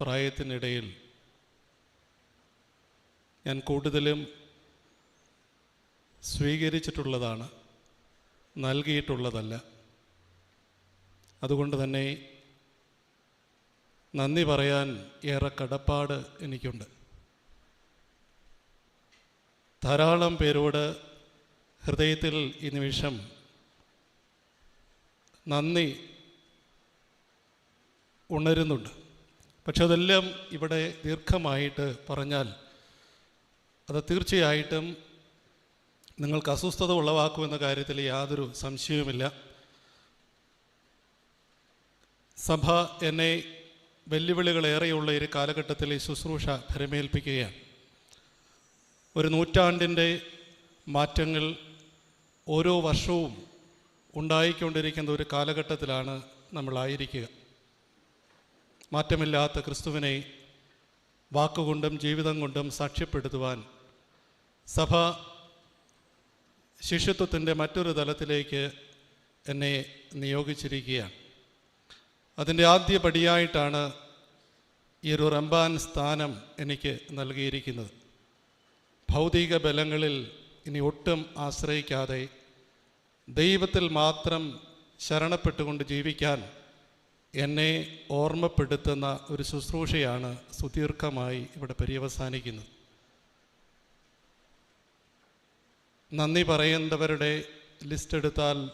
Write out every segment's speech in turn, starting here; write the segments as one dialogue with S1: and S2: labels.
S1: പ്രായത്തിനിടയിൽ ഞാൻ കൂടുതലും സ്വീകരിച്ചിട്ടുള്ളതാണ് നൽകിയിട്ടുള്ളതല്ല. അതുകൊണ്ട് തന്നെ നന്ദി പറയാൻ ഏറെ കടപ്പാട് എനിക്കുണ്ട്. ധാരാളം പേരോട് ഹൃദയത്തിൽ ഈ നിമിഷം നന്ദി ഉണരുന്നുണ്ട്. പക്ഷെ അതെല്ലാം ഇവിടെ ദീർഘമായിട്ട് പറഞ്ഞാൽ അത് തീർച്ചയായിട്ടും നിങ്ങൾക്ക് അസ്വസ്ഥത ഉളവാക്കുമെന്ന കാര്യത്തിൽ യാതൊരു സംശയവുമില്ല. സഭ എന്നെ വെല്ലുവിളികളേറെയുള്ള ഒരു കാലഘട്ടത്തിൽ ഈ ശുശ്രൂഷ ഭരമേൽപ്പിക്കുകയാണ്. ഒരു നൂറ്റാണ്ടിന്റെ മാറ്റങ്ങൾ ഓരോ വർഷവും ഉണ്ടായിക്കൊണ്ടിരിക്കുന്ന ഒരു കാലഘട്ടത്തിലാണ് നമ്മളായിരിക്കുക. മാറ്റമില്ലാത്ത ക്രിസ്തുവിനെ വാക്കുകൊണ്ടും ജീവിതം കൊണ്ടും സാക്ഷ്യപ്പെടുത്തുവാൻ സഭ ശിഷ്യത്വത്തിന്റെ മറ്റൊരു തലത്തിലേക്ക് എന്നെ നിയോഗിച്ചിരിക്കുകയാണ്. അതിന്റെ ആദ്യ പടിയായിട്ടാണ് ഈ ഒരു റംബാൻ സ്ഥാനം എനിക്ക് നൽകിയിരിക്കുന്നത്. ഭൗതിക ബലങ്ങളിൽ ഇനി ഒട്ടും ആശ്രയിക്കാതെ ദൈവത്തിൽ മാത്രം ശരണപ്പെട്ടുകൊണ്ട് ജീവിക്കാൻ എന്നെ ഓർമ്മപ്പെടുത്തുന്ന ഒരു ശുശ്രൂഷയാണ് സുദീർഘമായി ഇവിടെ പര്യവസാനിക്കുന്നത്. നന്ദി പറയുന്നവരുടെ ലിസ്റ്റ് എടുത്താൽ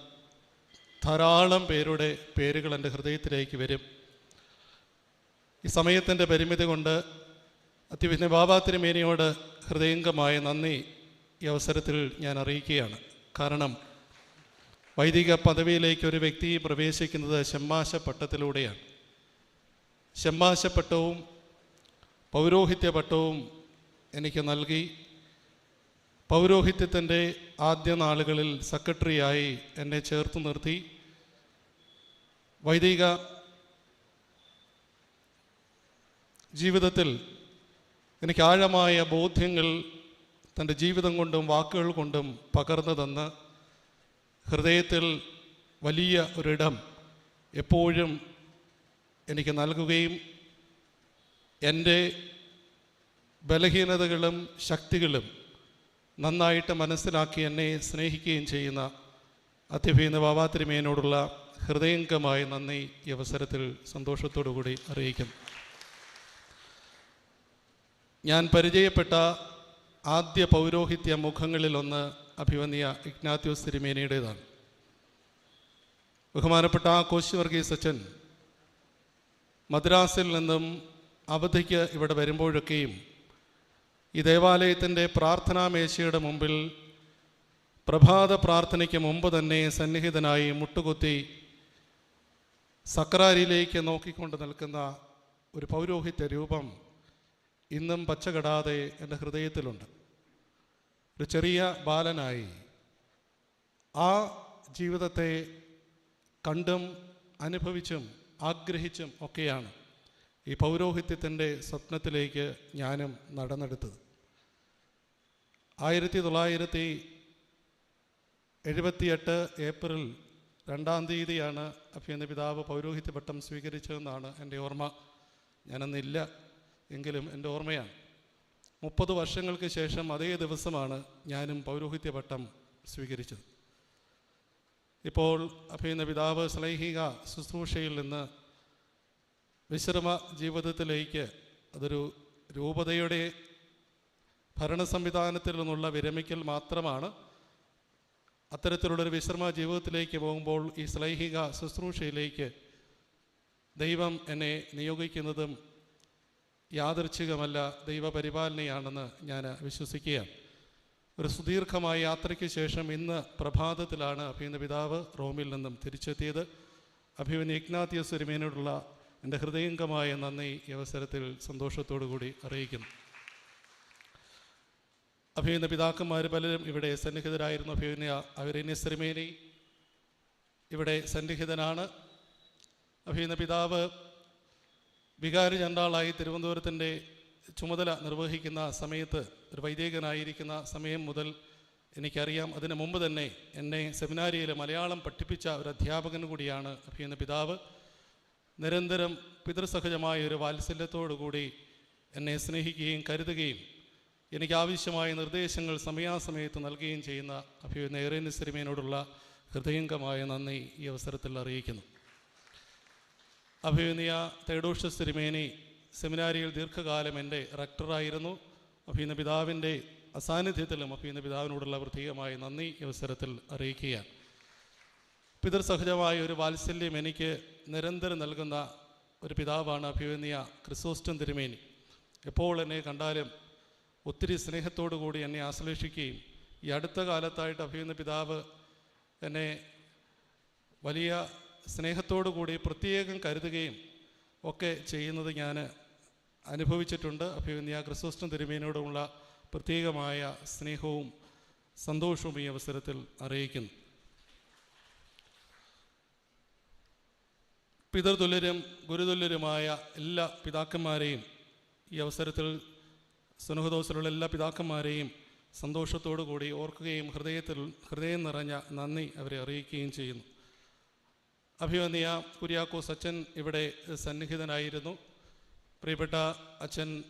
S1: ധാരാളം പേരുടെ പേരുകൾ എന്റെ ഹൃദയത്തിലേക്ക് വരും. ഈ സമയത്തിന്റെ പരിമിതി കൊണ്ട് അത്യവിഘ്ന ബാബാ തിരുമേനിയോട് ഹൃദയംഗമായ നന്ദി ഈ അവസരത്തിൽ ഞാൻ അറിയിക്കുകയാണ്. കാരണം വൈദിക പദവിയിലേക്ക് ഒരു വ്യക്തി പ്രവേശിക്കുന്നത് ഷമ്മാശ പട്ടത്തിലൂടെയാണ് ഷമ്മാശ പട്ടവും പൗരോഹിത്യ പട്ടവും എനിക്ക് നൽകി. പൗരോഹിത്യത്തിന്റെ ആദ്യ നാളുകളിൽ സെക്രട്ടറിയായി എന്നെ ചേർത്ത് നിർത്തി. വൈദിക ജീവിതത്തിൽ എനിക്ക് ആഴമായ ബോധ്യങ്ങൾ തന്റെ ജീവിതം കൊണ്ടും വാക്കുകൾ കൊണ്ടും പകർന്നു തന്ന്. ഹൃദയത്തിൽ വലിയ ഒരിടം എപ്പോഴും എനിക്ക് നൽകുകയും എന്റെ ബലഹീനതകളും ശക്തികളും നന്നായിട്ട് മനസ്സിലാക്കി എന്നെ സ്നേഹിക്കുകയും ചെയ്യുന്ന അത്യഭീന ബാബാതിരുമേനോടുള്ള ഹൃദയംഗമായ നന്ദി ഈ അവസരത്തിൽ സന്തോഷത്തോടു കൂടി അറിയിക്കുന്നു ഞാൻ പരിചയപ്പെട്ട ആദ്യ പൗരോഹിത്യ മുഖങ്ങളിലൊന്ന് അഭിവന്യ ഇഗ്നാത്യോസ് തിരുമേനയുടേതാണ്. ബഹുമാനപ്പെട്ട കോശി വർഗീസ് അച്ഛൻ മദ്രാസിൽ നിന്നും അവധിക്ക് ഇവിടെ വരുമ്പോഴൊക്കെയും ഈ ദേവാലയത്തിന്റെ പ്രാർത്ഥനാ മേശയുടെ മുമ്പിൽ പ്രഭാത പ്രാർത്ഥനയ്ക്ക് മുമ്പ് തന്നെ സന്നിഹിതനായി മുട്ടുകുത്തി സക്രാരിയിലേക്ക് നോക്കിക്കൊണ്ട് നിൽക്കുന്ന ഒരു പൗരോഹിത്യ രൂപം ഇന്നും പച്ചകടാതെ എന്റെ ഹൃദയത്തിലുണ്ട്. ഒരു ചെറിയ ബാലനായി ആ ജീവിതത്തെ കണ്ടും അനുഭവിച്ചും ആഗ്രഹിച്ചും ഒക്കെയാണ് ഈ പൗരോഹിത്യത്തിന്റെ സ്വപ്നത്തിലേക്ക് ഞാനും നടന്നെടുത്തത്. ആയിരത്തി തൊള്ളായിരത്തി എഴുപത്തിയെട്ട് ഏപ്രിൽ രണ്ടാം തീയതിയാണ് അഭ്യന്ത പിതാവ് പൗരോഹിത്യ പട്ടം സ്വീകരിച്ചതെന്നാണ് എന്റെ ഓർമ്മ. ഞാനന്നില്ല എങ്കിലും എന്റെ ഓർമ്മയാണ്. മുപ്പത് വർഷങ്ങൾക്ക് ശേഷം അതേ ദിവസമാണ് ഞാനും പൗരോഹിത്യ പട്ടം സ്വീകരിച്ചത്. ഇപ്പോൾ അഭിയുന്ന പിതാവ് സ്ലൈഹിക ശുശ്രൂഷയിൽ നിന്ന് വിശ്രമ ജീവിതത്തിലേക്ക് അതൊരു രൂപതയുടെ ഭരണ സംവിധാനത്തിൽ നിന്നുള്ള വിരമിക്കൽ മാത്രമാണ്. അത്തരത്തിലുള്ളൊരു വിശ്രമ ജീവിതത്തിലേക്ക് പോകുമ്പോൾ ഈ സ്ലൈഹിക ശുശ്രൂഷയിലേക്ക് ദൈവം എന്നെ നിയോഗിക്കുന്നതും യാദർച്ഛികമല്ല ദൈവപരിപാലനയാണെന്ന് ഞാൻ വിശ്വസിക്കുകയാണ്. ഒരു സുദീർഘമായ യാത്രയ്ക്ക് ശേഷം ഇന്ന് പ്രഭാതത്തിലാണ് അഭിനന്ദ പിതാവ് റോമിൽ നിന്നും തിരിച്ചെത്തിയത്. അഭിമന്യ ഇഗ്നാത്തിയസ് ഒരുമേനോടുള്ള എന്റെ ഹൃദയംഗമായ നന്ദി ഈ അവസരത്തിൽ സന്തോഷത്തോടു കൂടി അറിയിക്കുന്നു. അഭിനന്ദ പിതാക്കന്മാർ പലരും ഇവിടെ സന്നിഹിതരായിരുന്നു. അഭിനയ അവരന്യ ശ്രീമേനി ഇവിടെ സന്നിഹിതനാണ്. അഭിനന്ദ പിതാവ് വികാരി ജനറാളായി തിരുവനന്തപുരത്തിന്റെ ചുമതല നിർവഹിക്കുന്ന സമയത്ത് ഒരു വൈദികനായിരിക്കുന്ന സമയം മുതൽ എനിക്കറിയാം. അതിനു മുമ്പ് തന്നെ എന്നെ സെമിനാരിയിൽ മലയാളം പഠിപ്പിച്ച ഒരു അധ്യാപകൻ കൂടിയാണ് അഭിയുന്ന പിതാവ്. നിരന്തരം പിതൃസഹജമായ ഒരു വാത്സല്യത്തോടു കൂടി എന്നെ സ്നേഹിക്കുകയും കരുതുകയും എനിക്ക് ആവശ്യമായ നിർദ്ദേശങ്ങൾ സമയാസമയത്ത് നൽകുകയും ചെയ്യുന്ന അഭിയുന്ന ഏറെ സിനിമയോടുള്ള ഹൃദയംഗമായ നന്ദി ഈ അവസരത്തിൽ അറിയിക്കുന്നു. അഭിനയ തേടോഷ സിരിമേനി സെമിനാരിയിൽ ദീർഘകാലം എന്റെ റക്ടറായിരുന്നു. അഭിനയ പിതാവിന്റെ അസാന്നിധ്യത്തിലും അഭിനയ പിതാവിനോടുള്ള പ്രത്യേകമായ നന്ദി അവസരത്തിൽ അറിയിക്കുകയാണ്. പിതൃസഹജമായ ഒരു വാത്സല്യം എനിക്ക് നിരന്തരം നൽകുന്ന ഒരു പിതാവാണ് അഭിവന്യ ക്രിസോസ്റ്റം തിരുമേനി. എപ്പോൾ എന്നെ കണ്ടാലും ഒത്തിരി സ്നേഹത്തോടു കൂടി എന്നെ ആശ്ലേഷിക്കുകയും ഈ അടുത്ത കാലത്തായിട്ട് അഭിവന്യ പിതാവ് എന്നെ വലിയ സ്നേഹത്തോടു കൂടി പ്രത്യേകം കരുതുകയും ഒക്കെ ചെയ്യുന്നത് ഞാൻ അനുഭവിച്ചിട്ടുണ്ട്. അഭിവന്യ ക്രിസോസ്റ്റം തിരുമേനോടുമുള്ള പ്രത്യേകമായ സ്നേഹവും സന്തോഷവും ഈ അവസരത്തിൽ അറിയിക്കുന്നു. പിതൃതുല്യരും ഗുരുതുല്യരുമായ എല്ലാ പിതാക്കന്മാരെയും ഈ അവസരത്തിൽ സുനഹദോസിലുള്ള എല്ലാ പിതാക്കന്മാരെയും സന്തോഷത്തോടു കൂടി ഓർക്കുകയും ഹൃദയത്തിൽ ഹൃദയം നിറഞ്ഞ നന്ദി അവരെ അറിയിക്കുകയും ചെയ്യുന്നു. അഭിവന്യ കുര്യാക്കോസ് അച്ഛൻ ഇവിടെ സന്നിഹിതനായിരുന്നു. പ്രിയപ്പെട്ട അച്ഛൻ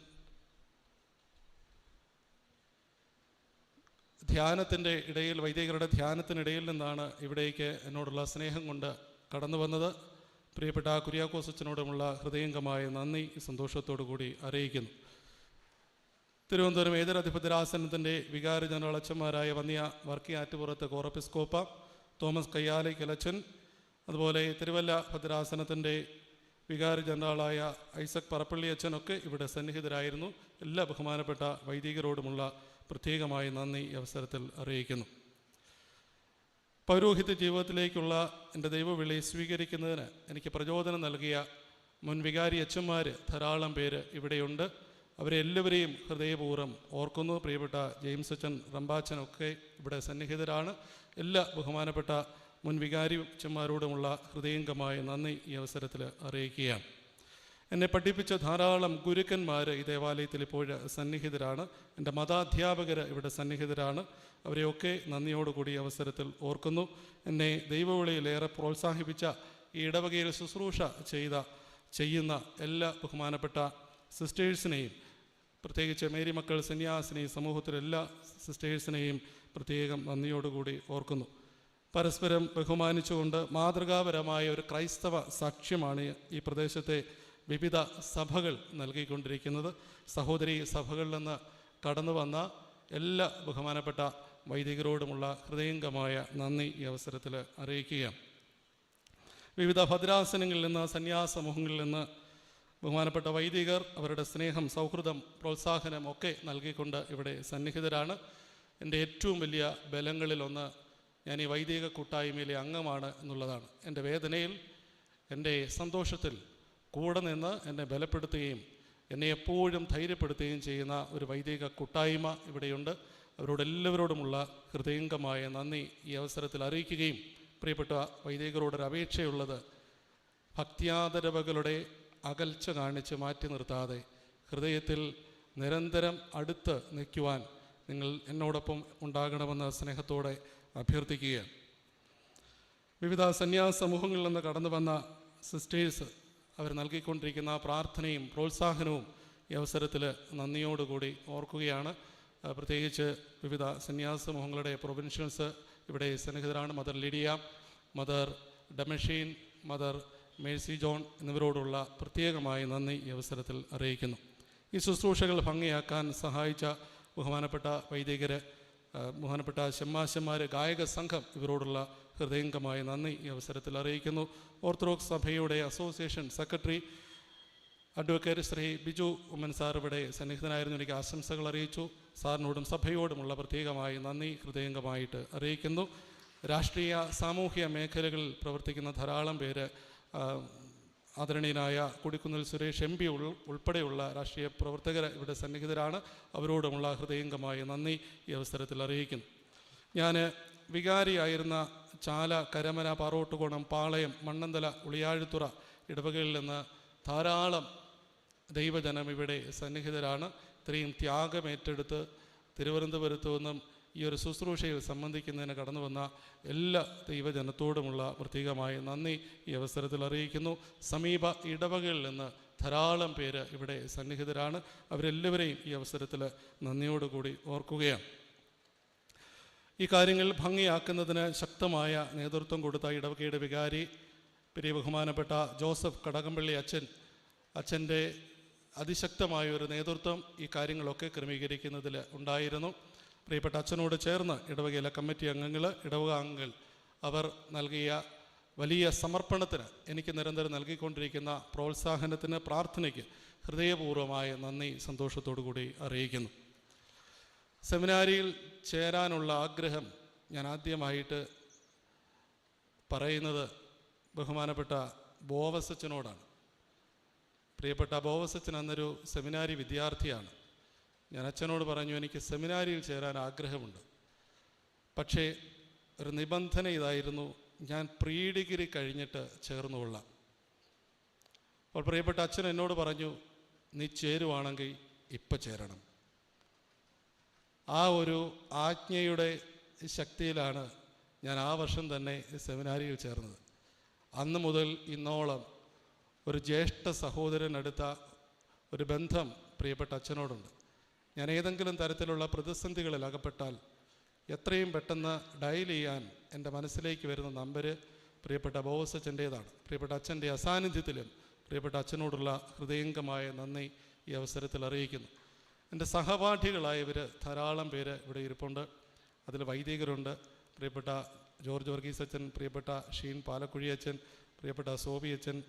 S1: ധ്യാനത്തിന്റെ ഇടയിൽ വൈദികരുടെ ധ്യാനത്തിനിടയിൽ നിന്നാണ് ഇവിടേക്ക് എന്നോടുള്ള സ്നേഹം കൊണ്ട് കടന്നു വന്നത്. പ്രിയപ്പെട്ട കുര്യാക്കോസ് അച്ഛനോടുമുള്ള ഹൃദയംഗമായ നന്ദി സന്തോഷത്തോടു കൂടി അറിയിക്കുന്നു. തിരുവനന്തപുരം ഏതരധിപതിരാസനത്തിന്റെ വികാര ജനറൽ അച്ഛന്മാരായ വന്നിയ വർക്കി ആറ്റുപുറത്ത് കോറപ്പിസ്കോപ്പ തോമസ് കയ്യാലയ്ക്കലച്ചൻ അതുപോലെ തിരുവല്ല ഭദ്രാസനത്തിന്റെ വികാരി ജനറലായ ഐസക് പറപ്പള്ളി അച്ഛനൊക്കെ ഇവിടെ സന്നിഹിതരായിരുന്നു. എല്ലാ ബഹുമാനപ്പെട്ട വൈദികരോടുമുള്ള പ്രത്യേകമായി നന്ദി അവസരത്തിൽ അറിയിക്കുന്നു. പൗരോഹിത്യ ജീവിതത്തിലേക്കുള്ള എന്റെ ദൈവവിളി സ്വീകരിക്കുന്നതിന് എനിക്ക് പ്രചോദനം നൽകിയ മുൻ വികാരി അച്ഛന്മാർ ധാരാളം പേര് ഇവിടെയുണ്ട്. അവരെ എല്ലാവരെയും ഹൃദയപൂർവം ഓർക്കുന്നു. പ്രിയപ്പെട്ട ജെയിംസ് അച്ഛൻ റംബാച്ചനൊക്കെ ഇവിടെ സന്നിഹിതരാണ്. എല്ലാ ബഹുമാനപ്പെട്ട മുൻ വികാരി അച്ഛന്മാരോടുമുള്ള ഹൃദയംഗമായ നന്ദി ഈ അവസരത്തിൽ അറിയിക്കുകയാണ്. എന്നെ പഠിപ്പിച്ച ധാരാളം ഗുരുക്കന്മാർ ഈ ദേവാലയത്തിൽ ഇപ്പോൾ സന്നിഹിതരാണ്. എന്റെ മതാധ്യാപകർ ഇവിടെ സന്നിഹിതരാണ്. അവരെയൊക്കെ നന്ദിയോടുകൂടി അവസരത്തിൽ ഓർക്കുന്നു. എന്നെ ദൈവവിളിയിലേറെ പ്രോത്സാഹിപ്പിച്ച ഈ ഇടവകയിൽ ശുശ്രൂഷ ചെയ്ത ചെയ്യുന്ന എല്ലാ ബഹുമാനപ്പെട്ട സിസ്റ്റേഴ്സിനെയും പ്രത്യേകിച്ച് മേരി മക്കൾ സന്യാസിനെയും സമൂഹത്തിലെ എല്ലാ സിസ്റ്റേഴ്സിനെയും പ്രത്യേകം നന്ദിയോടുകൂടി ഓർക്കുന്നു. പരസ്പരം ബഹുമാനിച്ചുകൊണ്ട് മാതൃകാപരമായ ഒരു ക്രൈസ്തവ സാക്ഷ്യമാണ് ഈ പ്രദേശത്തെ വിവിധ സഭകൾ നൽകിക്കൊണ്ടിരിക്കുന്നത്. സഹോദരി സഭകളിൽ നിന്ന് കടന്നു വന്ന എല്ലാ ബഹുമാനപ്പെട്ട വൈദികരോടുമുള്ള ഹൃദയംഗമായ നന്ദി ഈ അവസരത്തിൽ അറിയിക്കുകയാണ്. വിവിധ ഭദ്രാസനങ്ങളിൽ നിന്ന് സന്യാസമൂഹങ്ങളിൽ നിന്ന് ബഹുമാനപ്പെട്ട വൈദികർ അവരുടെ സ്നേഹം സൗഹൃദം പ്രോത്സാഹനം ഒക്കെ നൽകിക്കൊണ്ട് ഇവിടെ സന്നിഹിതരാണ്. എന്റെ ഏറ്റവും വലിയ ബലങ്ങളിലൊന്ന് ഞാൻ ഈ വൈദിക കൂട്ടായ്മയിലെ അംഗമാണ് എന്നുള്ളതാണ്. എന്റെ വേദനയിൽ എന്റെ സന്തോഷത്തിൽ കൂടെ നിന്ന് എന്നെ ബലപ്പെടുത്തുകയും എന്നെ എപ്പോഴും ധൈര്യപ്പെടുത്തുകയും ചെയ്യുന്ന ഒരു വൈദിക കൂട്ടായ്മ ഇവിടെയുണ്ട്. അവരോടെല്ലാവരോടുമുള്ള ഹൃദയംഗമായ നന്ദി ഈ അവസരത്തിൽ അറിയിക്കുകയും പ്രിയപ്പെട്ട വൈദികരോടൊരു അപേക്ഷയുള്ളത് ഭക്തിയാദരവകളുടെ അകൽച്ച കാണിച്ച് മാറ്റി നിർത്താതെ ഹൃദയത്തിൽ നിരന്തരം അടുത്ത് നിൽക്കുവാൻ നിങ്ങൾ എന്നോടൊപ്പം ഉണ്ടാകണമെന്ന സ്നേഹത്തോടെ അഭ്യർത്ഥിക്കുകയാണ്. വിവിധ സന്യാസ സമൂഹങ്ങളിൽ നിന്ന് കടന്നു വന്ന സിസ്റ്റേഴ്സ് അവർ നൽകിക്കൊണ്ടിരിക്കുന്ന പ്രാർത്ഥനയും പ്രോത്സാഹനവും ഈ അവസരത്തിൽ നന്ദിയോടുകൂടി ഓർക്കുകയാണ്. പ്രത്യേകിച്ച് വിവിധ സന്യാസ സമൂഹങ്ങളുടെ പ്രൊവിൻഷ്യൽസ് ഇവിടെ സന്നിഹിതരാണ്. മദർ ലിഡിയ മദർ ഡമഷീൻ മദർ മേഴ്സി ജോൺ എന്നിവരോടുള്ള പ്രത്യേകമായ നന്ദി ഈ അവസരത്തിൽ അറിയിക്കുന്നു. ഈ ശുശ്രൂഷകൾ ഭംഗിയാക്കാൻ സഹായിച്ച ബഹുമാനപ്പെട്ട വൈദികര് ആ, ബഹുമാനപ്പെട്ട ഷമ്മാശന്മാർ ഗായക സംഘം ഇവരോടുള്ള ഹൃദയംഗമായ നന്ദി ഈ അവസരത്തിൽ അറിയിക്കുന്നു. ഓർത്തഡോക്സ് സഭയുടെ association secretary advocate Shri Biju Oommen sir ഇവിടെ സന്നിഹിതനായിരുന്നു. എനിക്ക് ആശംസകൾ അറിയിച്ചു. സാറിനോടും സഭയോടുമുള്ള പ്രത്യേകമായി നന്ദി ഹൃദയംഗമായിട്ട് അറിയിക്കുന്നു. രാഷ്ട്രീയ സാമൂഹ്യ മേഖലകളിൽ പ്രവർത്തിക്കുന്ന ധാരാളം പേര് ആദരണീയനായ കൊടിക്കുന്നിൽ സുരേഷ് എം പി ഉൾപ്പെടെയുള്ള രാഷ്ട്രീയ പ്രവർത്തകർ ഇവിടെ സന്നിഹിതരാണ്. അവരോടുമുള്ള ഹൃദയംഗമായ നന്ദി ഈ അവസരത്തിൽ അറിയിക്കുന്നു. ഞാൻ വികാരിയായിരുന്ന ചാല കരമന പാറോട്ടുകോണം പാളയം മണ്ണന്തല ഉളിയാഴുത്തുറ ഇടവകയിൽ നിന്ന് ധാരാളം ദൈവജനം ഇവിടെ സന്നിഹിതരാണ്. ഇത്രയും ത്യാഗമേറ്റെടുത്ത് തിരുവനന്തപുരത്തു നിന്നും ഈ ഒരു ശുശ്രൂഷയിൽ സംബന്ധിക്കുന്നതിന് കടന്നു വന്ന എല്ലാ ദൈവജനത്തോടുമുള്ള പ്രത്യേകമായ നന്ദി ഈ അവസരത്തിൽ അറിയിക്കുന്നു. സമീപ ഇടവകളിൽ നിന്ന് ധാരാളം പേര് ഇവിടെ സന്നിഹിതരാണ്. അവരെല്ലാവരെയും ഈ അവസരത്തിൽ നന്ദിയോടുകൂടി ഓർക്കുകയാണ്. ഈ കാര്യങ്ങൾ ഭംഗിയാക്കുന്നതിന് ശക്തമായ നേതൃത്വം കൊടുത്ത ഇടവകയുടെ വികാരി പ്രിയ ബഹുമാനപ്പെട്ട ജോസഫ് കടകംപള്ളി അച്ഛൻ അച്ഛന്റെ അതിശക്തമായ ഒരു നേതൃത്വം ഈ കാര്യങ്ങളൊക്കെ ക്രമീകരിക്കുന്നതിൽ ഉണ്ടായിരുന്നു. പ്രിയപ്പെട്ട അച്ഛനോട് ചേർന്ന് ഇടവകയിലെ കമ്മിറ്റി അംഗങ്ങൾ ഇടവക അംഗങ്ങൾ അവർ നൽകിയ വലിയ സമർപ്പണത്തിന് എനിക്ക് നിരന്തരം നൽകിക്കൊണ്ടിരിക്കുന്ന പ്രോത്സാഹനത്തിന് പ്രാർത്ഥനയ്ക്ക് ഹൃദയപൂർവമായ നന്ദി സന്തോഷത്തോടു കൂടി അറിയിക്കുന്നു. സെമിനാരിയിൽ ചേരാനുള്ള ആഗ്രഹം ഞാൻ ആദ്യമായിട്ട് പറയുന്നത് ബഹുമാനപ്പെട്ട ബോവസച്ചനോടാണ്. പ്രിയപ്പെട്ട ബോവസച്ചൻ എന്നൊരു സെമിനാരി വിദ്യാർത്ഥിയാണ്. ഞാൻ അച്ഛനോട് പറഞ്ഞു എനിക്ക് സെമിനാരിയിൽ ചേരാൻ ആഗ്രഹമുണ്ട്. പക്ഷേ ഒരു നിബന്ധന ഇതായിരുന്നു. ഞാൻ പ്രീ ഡിഗ്രി കഴിഞ്ഞിട്ട് ചേർന്നുകൊള്ളാം അപ്പോൾ പ്രിയപ്പെട്ട അച്ഛൻ എന്നോട് പറഞ്ഞു നീ ചേരുവാണെങ്കിൽ ഇപ്പം ചേരണം. ആ ഒരു ആജ്ഞയുടെ ശക്തിയിലാണ് ഞാൻ ആ വർഷം തന്നെ സെമിനാരിയിൽ ചേർന്നത്. അന്ന് മുതൽ ഇന്നോളം ഒരു ജ്യേഷ്ഠ സഹോദരനടുത്ത ഒരു ബന്ധം പ്രിയപ്പെട്ട അച്ഛനോടുണ്ട്. ഞാൻ ഏതെങ്കിലും തരത്തിലുള്ള പ്രതിസന്ധികളിൽ അകപ്പെട്ടാൽ എത്രയും പെട്ടെന്ന് ഡയൽ ചെയ്യാൻ എന്റെ മനസ്സിലേക്ക് വരുന്ന നമ്പർ പ്രിയപ്പെട്ട ബോസ് അച്ഛന്റേതാണ് പ്രിയപ്പെട്ട അച്ഛന്റെ അസാന്നിധ്യത്തിലും പ്രിയപ്പെട്ട അച്ഛനോടുള്ള ഹൃദയംഗമായ നന്ദി ഈ അവസരത്തിൽ അറിയിക്കുന്നു. എന്റെ സഹപാഠികളായവർ ധാരാളം പേര് ഇവിടെ ഇരിപ്പുണ്ട്. അതിൽ വൈദികരുണ്ട്. പ്രിയപ്പെട്ട ജോർജ് വർഗീസ് അച്ഛൻ പ്രിയപ്പെട്ട ഷീൻ പാലക്കുഴി അച്ഛൻ പ്രിയപ്പെട്ട സോബി അച്ഛൻ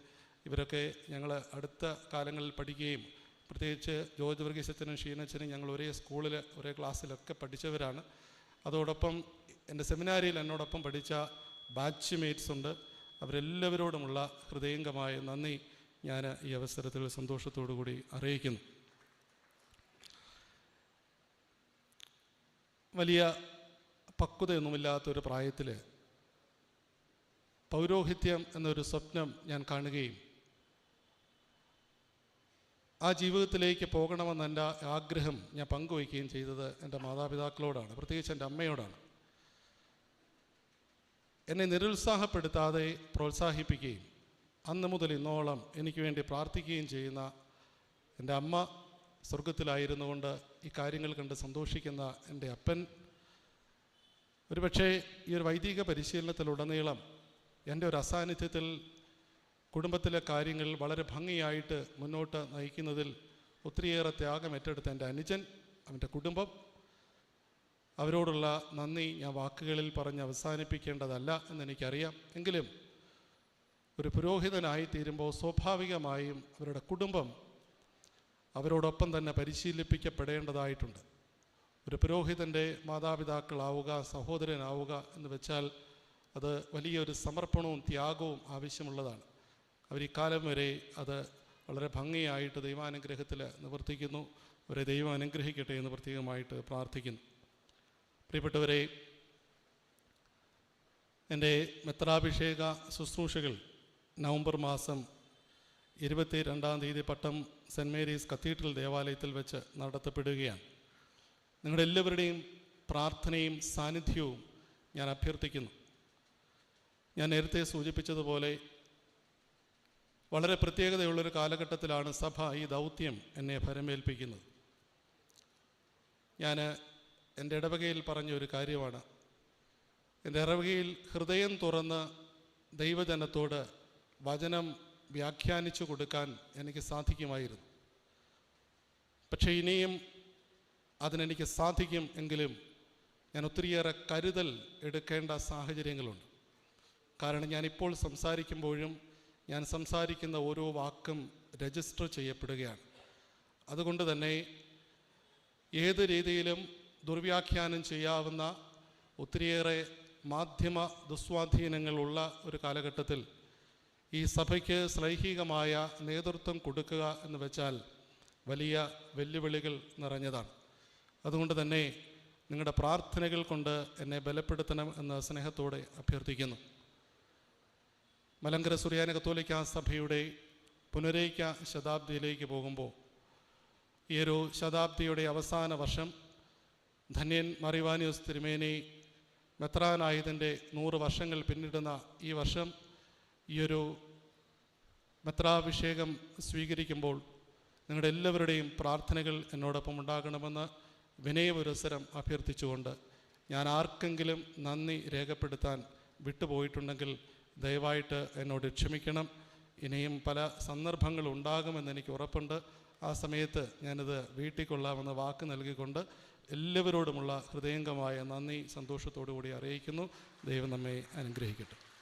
S1: ഇവരൊക്കെ ഞങ്ങൾ അടുത്ത കാലങ്ങളിൽ പഠിക്കുകയും പ്രത്യേകിച്ച് ജോർജ് വർഗീസ് അച്ഛനും ഷീൻ അച്ഛനും ഞങ്ങൾ ഒരേ സ്കൂളിൽ ഒരേ ക്ലാസ്സിലൊക്കെ പഠിച്ചവരാണ്. അതോടൊപ്പം എന്റെ സെമിനാരിയിൽ എന്നോടൊപ്പം പഠിച്ച ബാച്ച് മേറ്റ്സ് ഉണ്ട്. അവരെല്ലാവരോടുമുള്ള ഹൃദയംഗമായ നന്ദി ഞാൻ ഈ അവസരത്തിൽ സന്തോഷത്തോടു കൂടി അറിയിക്കുന്നു. വലിയ പക്വതയൊന്നുമില്ലാത്തൊരു പ്രായത്തിൽ പൗരോഹിത്യം എന്നൊരു സ്വപ്നം ഞാൻ കാണുകയും ആ ജീവിതത്തിലേക്ക് പോകണമെന്ന് എന്റെ ആഗ്രഹം ഞാൻ പങ്കുവയ്ക്കുകയും ചെയ്തത് എന്റെ മാതാപിതാക്കളോടാണ് പ്രത്യേകിച്ച് എന്റെ അമ്മയോടാണ്. എന്നെ നിരുത്സാഹപ്പെടുത്താതെ പ്രോത്സാഹിപ്പിക്കുകയും അന്ന് മുതൽ ഇന്നോളം എനിക്ക് വേണ്ടി പ്രാർത്ഥിക്കുകയും ചെയ്യുന്ന എന്റെ അമ്മ സ്വർഗത്തിലായിരുന്നുകൊണ്ട് ഈ കാര്യങ്ങൾ കണ്ട് സന്തോഷിക്കുന്ന എന്റെ അപ്പൻ ഒരുപക്ഷേ ഈ ഒരു വൈദിക പരിശീലനത്തിലുടനീളം എന്റെ ഒരു അസാന്നിധ്യത്തിൽ കുടുംബത്തിലെ കാര്യങ്ങൾ വളരെ ഭംഗിയായിട്ട് മുന്നോട്ട് നയിക്കുന്നതിൽ ഒത്തിരിയേറെ ത്യാഗം ഏറ്റെടുത്ത എന്റെ അനുജൻ അവന്റെ കുടുംബം. അവരോടുള്ള നന്ദി ഞാൻ വാക്കുകളിൽ പറഞ്ഞ് അവസാനിപ്പിക്കേണ്ടതല്ല എന്നെനിക്കറിയാം. എങ്കിലും ഒരു പുരോഹിതനായി തീരുമ്പോൾ സ്വാഭാവികമായും അവരുടെ കുടുംബം അവരോടൊപ്പം തന്നെ പരിശീലിപ്പിക്കപ്പെടേണ്ടതായിട്ടുണ്ട്. ഒരു പുരോഹിതന്റെ മാതാപിതാക്കളാവുക സഹോദരനാവുക എന്ന് വെച്ചാൽ അത് വലിയൊരു സമർപ്പണവും ത്യാഗവും ആവശ്യമുള്ളതാണ്. അവർ ഇക്കാലം വരെ അത് വളരെ ഭംഗിയായിട്ട് ദൈവാനുഗ്രഹത്തിൽ നിവർത്തിക്കുന്നു. അവരെ ദൈവം അനുഗ്രഹിക്കട്ടെ എന്ന് പ്രത്യേകമായിട്ട് പ്രാർത്ഥിക്കുന്നു. പ്രിയപ്പെട്ടവരെ എന്റെ മെത്രാഭിഷേക ശുശ്രൂഷകൾ നവംബർ മാസം ഇരുപത്തി രണ്ടാം തീയതി പട്ടം സെന്റ് മേരീസ് കത്തീഡ്രൽ ദേവാലയത്തിൽ വെച്ച് നടത്തപ്പെടുകയാണ്. നിങ്ങളുടെ എല്ലാവരുടെയും പ്രാർത്ഥനയും സാന്നിധ്യവും ഞാൻ അഭ്യർത്ഥിക്കുന്നു. ഞാൻ നേരത്തെ സൂചിപ്പിച്ചതുപോലെ വളരെ പ്രത്യേകതയുള്ളൊരു കാലഘട്ടത്തിലാണ് സഭ ഈ ദൗത്യം എന്നെ ഫരമേൽപ്പിക്കുന്നത് ഞാൻ എന്റെ ഇടവകയിൽ പറഞ്ഞ ഒരു കാര്യമാണ്. എന്റെ ഇടവകയിൽ ഹൃദയം തുറന്ന് ദൈവജനത്തോട് വചനം വ്യാഖ്യാനിച്ചു കൊടുക്കാൻ എനിക്ക് സാധിക്കുമായിരുന്നു. പക്ഷേ ഇനിയും അതിനെനിക്ക് സാധിക്കും എങ്കിലും ഞാൻ ഒത്തിരിയേറെ കരുതൽ എടുക്കേണ്ട സാഹചര്യങ്ങളുണ്ട്. കാരണം ഞാനിപ്പോൾ സംസാരിക്കുമ്പോഴും ഞാൻ സംസാരിക്കുന്ന ഓരോ വാക്കും രജിസ്റ്റർ ചെയ്യപ്പെടുകയാണ്. അതുകൊണ്ട് തന്നെ ഏത് രീതിയിലും ദുർവ്യാഖ്യാനം ചെയ്യാവുന്ന ഒത്തിരിയേറെ മാധ്യമ ദുസ്വാധീനങ്ങളുള്ള ഒരു കാലഘട്ടത്തിൽ ഈ സഭയ്ക്ക് ശ്ലൈഹികമായ നേതൃത്വം കൊടുക്കുക എന്ന് വെച്ചാൽ വലിയ വെല്ലുവിളികൾ നിറഞ്ഞതാണ്. അതുകൊണ്ട് തന്നെ നിങ്ങളുടെ പ്രാർത്ഥനകൾ കൊണ്ട് എന്നെ ബലപ്പെടുത്തണം എന്ന് സ്നേഹത്തോടെ അഭ്യർത്ഥിക്കുന്നു. മലങ്കര സുറിയാന കത്തോലിക്ക സഭയുടെ പുനരേക്ക ശതാബ്ദിയിലേക്ക് പോകുമ്പോൾ ഈ ഒരു ശതാബ്ദിയുടെ അവസാന വർഷം ധന്യൻ മറിവാനിയോസ് തിരുമേനി മെത്രാനായതിന്റെ നൂറ് വർഷങ്ങൾ പിന്നിടുന്ന ഈ വർഷം ഈയൊരു മെത്രാഭിഷേകം സ്വീകരിക്കുമ്പോൾ നിങ്ങളുടെ എല്ലാവരുടെയും പ്രാർത്ഥനകൾ എന്നോടൊപ്പം ഉണ്ടാകണമെന്ന് വിനയപുരസരം അഭ്യർത്ഥിച്ചുകൊണ്ട് ഞാൻ ആർക്കെങ്കിലും നന്ദി രേഖപ്പെടുത്താൻ വിട്ടുപോയിട്ടുണ്ടെങ്കിൽ ദയവായിട്ട് എന്നോട് ക്ഷമിക്കണം. ഇനിയും പല സന്ദർഭങ്ങൾ ഉണ്ടാകുമെന്ന് എനിക്ക് ഉറപ്പുണ്ട്. ആ സമയത്ത് ഞാനിത് വീട്ടിൽ കൊള്ളാമെന്ന് വാക്ക് നൽകിക്കൊണ്ട് എല്ലാവരോടുമുള്ള ഹൃദയംഗമായ നന്ദി സന്തോഷത്തോടു കൂടി അറിയിക്കുന്നു. ദൈവം നമ്മെ അനുഗ്രഹിക്കട്ടെ.